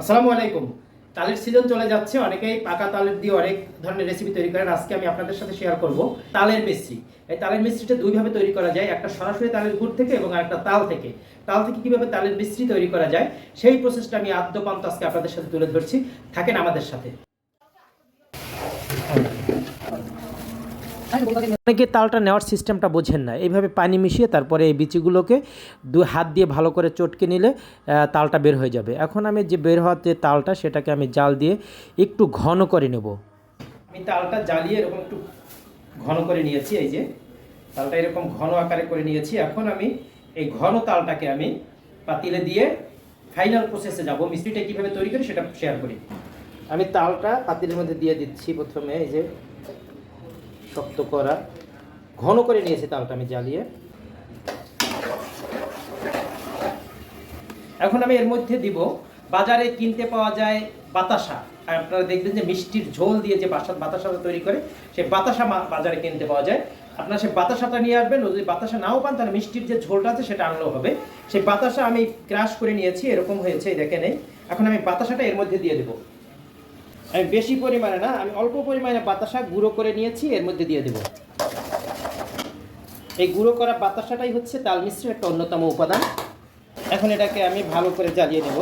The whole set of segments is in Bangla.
আসসালামু আলাইকুম। তালের সিজন চলে যাচ্ছে, অনেকেই পাকা তালের দিয়ে অনেক ধরনের রেসিপি তৈরি করেন। আজকে আমি আপনাদের সাথে শেয়ার করব তালের মিষ্টি। এই তালের মিষ্টিটা দুইভাবে তৈরি করা যায়, একটা সরাসরি তালের গুড় থেকে এবং একটা তাল থেকে। তাল থেকে কীভাবে তালের মিষ্টি তৈরি করা যায়, সেই প্রসেসটা আমি আদ্যপান্ত আজকে আপনাদের সাথে তুলে ধরছি। থাকেন আমাদের সাথে। অনেকে তালটা নেওয়ার সিস্টেমটা বোঝেন না। এইভাবে পানি মিশিয়ে তারপরে এই বিচিগুলোকে দু হাত দিয়ে ভালো করে চটকে নিলে তালটা বের হয়ে যাবে। এখন আমি যে বের হওয়ার যে তালটা, সেটাকে আমি জাল দিয়ে একটু ঘন করে নেব। আমি তালটা জ্বালিয়ে এরকম একটু ঘন করে নিয়েছি, এই যে। তালটা এরকম ঘন আকারে করে নিয়েছি। এখন আমি এই ঘন তালটাকে আমি পাতিলে দিয়ে ফাইনাল প্রসেসে যাব। মিষ্টিটা কীভাবে তৈরি করি সেটা শেয়ার করি। আমি তালটা পাতিলের মধ্যে দিয়ে দিচ্ছি প্রথমে, এই যে। শক্ত করা। ঘন করে নিয়েছি তালটা আমি জ্বালিয়ে। এখন আমি এর মধ্যে দিব, বাজারে কিনতে পাওয়া যায় বাতাসা। আর আপনারা দেখবেন যে মিষ্টির ঝোল দিয়ে যে বাসা বাতাসাটা তৈরি করে সেই বাতাসা বাজারে কিনতে পাওয়া যায়। আপনারা সেই বাতাসাটা নিয়ে আসবেন, যদি বাতাসা নাও পান, তাহলে মিষ্টির যে ঝোলটা আছে, সেটা আনলেও হবে। সেই বাতাসা আমি ক্রাশ করে নিয়েছি, এরকম হয়েছে, এই দেখেন এই। এখন আমি বাতাসাটা এর মধ্যে দিয়ে দেবো। আমি বেশি পরিমাণে না, আমি অল্প পরিমাণে বাতাসা গুঁড়ো করে নিয়েছি, এর মধ্যে দিয়ে দেব। এই গুঁড়ো করা বাতাসাটাই হচ্ছে তাল মিশ্রের একটা অন্যতম উপাদান। এখন এটাকে আমি ভালো করে জ্বালিয়ে নেব।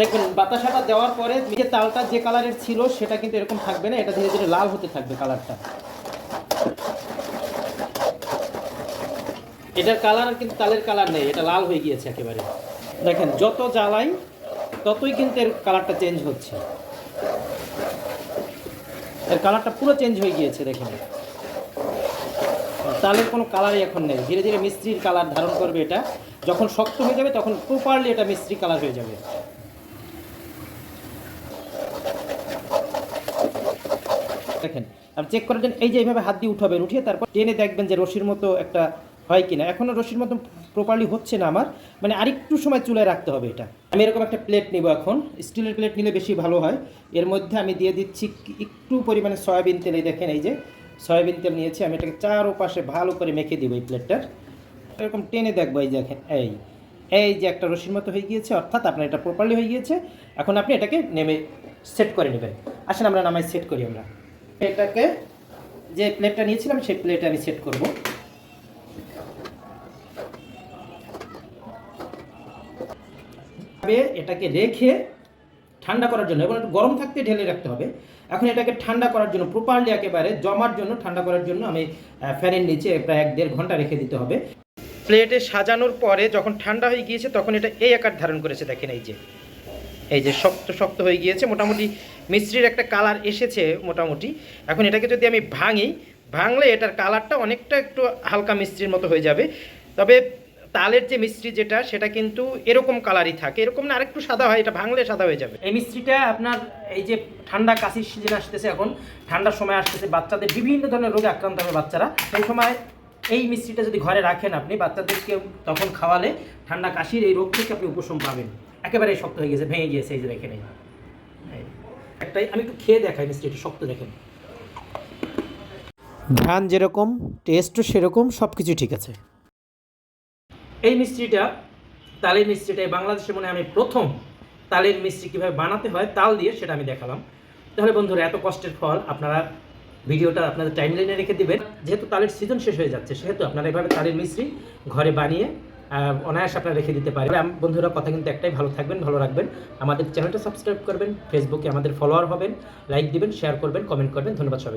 দেখুন, বাতাসাটা দেওয়ার পরে যে তালটা যে কালারের ছিল, সেটা কিন্তু এরকম থাকবে না, এটা ধীরে ধীরে লাল হতে থাকবে কালারটা। এটার কালার কিন্তু তালের কালার নেই, এটা লাল হয়ে গিয়েছে একেবারে। দেখেন, যত জ্বালাই ততই কিন্তু এর কালারটা চেঞ্জ হচ্ছে। এর কালারটা পুরো চেঞ্জ হয়ে গিয়েছে, দেখেন। তালের কোনো কালারই এখন নেই। ধীরে ধীরে মিস্ত্রির কালার ধারণ করবে এটা। যখন শক্ত হয়ে যাবে, তখন প্রপারলি এটা মিস্ত্রি কালার হয়ে যাবে। দেখেন আর চেক করে দেন এই যে এইভাবে হাত দিয়ে উঠাবেন, উঠিয়ে তারপর টেনে দেখবেন যে রশির মতো একটা হয় কি না এখনও রশির মতো প্রপারলি হচ্ছে না আমার। মানে আরেকটু সময় চুলায় রাখতে হবে এটা। আমি এরকম একটা প্লেট নিব এখন। স্টিলের প্লেট নিলে বেশি ভালো হয়। এর মধ্যে আমি দিয়ে দিচ্ছি একটু পরিমাণে সয়াবিন তেল। এই দেখেন এই যে সয়াবিন তেল নিয়েছি। আমি এটাকে চারোপাশে ভালো করে মেখে দিব এই প্লেটটার এরকম টেনে দেখব এই দেখেন এই। এই যে একটা রশির মতো হয়ে গিয়েছে। অর্থাৎ আপনার এটা প্রপারলি হয়ে গিয়েছে। এখন আপনি এটাকে নেমে সেট করে নেবেন। আসেন আমরা নামাই সেট করি আমরা। এটাকে যে প্লেটটা নিয়েছিলাম, সেই প্লেটে আমি সেট করব। এটাকে রেখে ঠান্ডা করার জন্য, এবং একটু গরম থাকতে ঢেলে রাখতে হবে। এখন এটাকে ঠান্ডা করার জন্য, প্রপারলি একেবারে জমার জন্য ঠান্ডা করার জন্য আমি ফ্যানের নিচে প্রায় এক দেড় ঘণ্টা রেখে দিতে হবে। প্লেটে সাজানোর পরে যখন ঠান্ডা হয়ে গিয়েছে, তখন এটা এই আকার ধারণ করেছে, দেখেন এই যে। এই যে শক্ত শক্ত হয়ে গিয়েছে, মোটামুটি মিস্ত্রির একটা কালার এসেছে মোটামুটি। এখন এটাকে যদি আমি ভাঙি, ভাঙলে এটার কালারটা অনেকটা একটু হালকা মিস্ত্রির মতো হয়ে যাবে। তবে তালের যে মিস্ত্রি যেটা সেটা কিন্তু এরকম কালারই থাকে। এরকম না আরেকটু সাদা হয় এটা ভাঙলে সাদা হয়ে যাবে। এই মিস্ত্রিটা আপনার এই যে ঠান্ডা কাশির সিজন আসতেছে এখন ঠান্ডার সময় আসতেছে বাচ্চাদের বিভিন্ন ধরনের রোগে আক্রান্ত হবে বাচ্চারা। সেই সময় এই মিষ্টিটা যদি ঘরে রাখেন আপনি বাচ্চাদেরকে তখন খাওয়ালে ঠান্ডা কাশির এই রোগ থেকে আপনি উপশম পাবেন। একেবারে শক্ত হয়ে গেছে ভেঙে গিয়েছে এই যে দেখেন এই। এই। একটাই আমি একটু খেয়ে দেখাই মিষ্টিটা শক্ত দেখেন। ঘ্রাণ যেরকম টেস্টও সেরকম সব কিছু ঠিক আছে। এই মিষ্টিটা তালের মিষ্টিটা বাংলাদেশে মনে আমি প্রথম তালের মিষ্টি কীভাবে বানাতে হয়, তাল দিয়ে সেটা আমি দেখালাম। তাহলে বন্ধুরা, এত কষ্টের ফল আপনারা ভিডিওটা আপনাদের টাইম লাইনে রেখে দেবেন। যেহেতু তালের সিজন শেষ হয়ে যাচ্ছে, সেহেতু আপনারা এভাবে তালের মিষ্টি ঘরে বানিয়ে অনায়াসে আপনারা রেখে দিতে পারেন। বন্ধুরা, কথা কিন্তু একটাই, ভালো থাকবেন, ভালো রাখবেন। আমাদের চ্যানেলটা সাবস্ক্রাইব করবেন ফেসবুকে আমাদের ফলোয়ার হবেন লাইক দিবেন শেয়ার করবেন কমেন্ট করবেন। ধন্যবাদ সবাই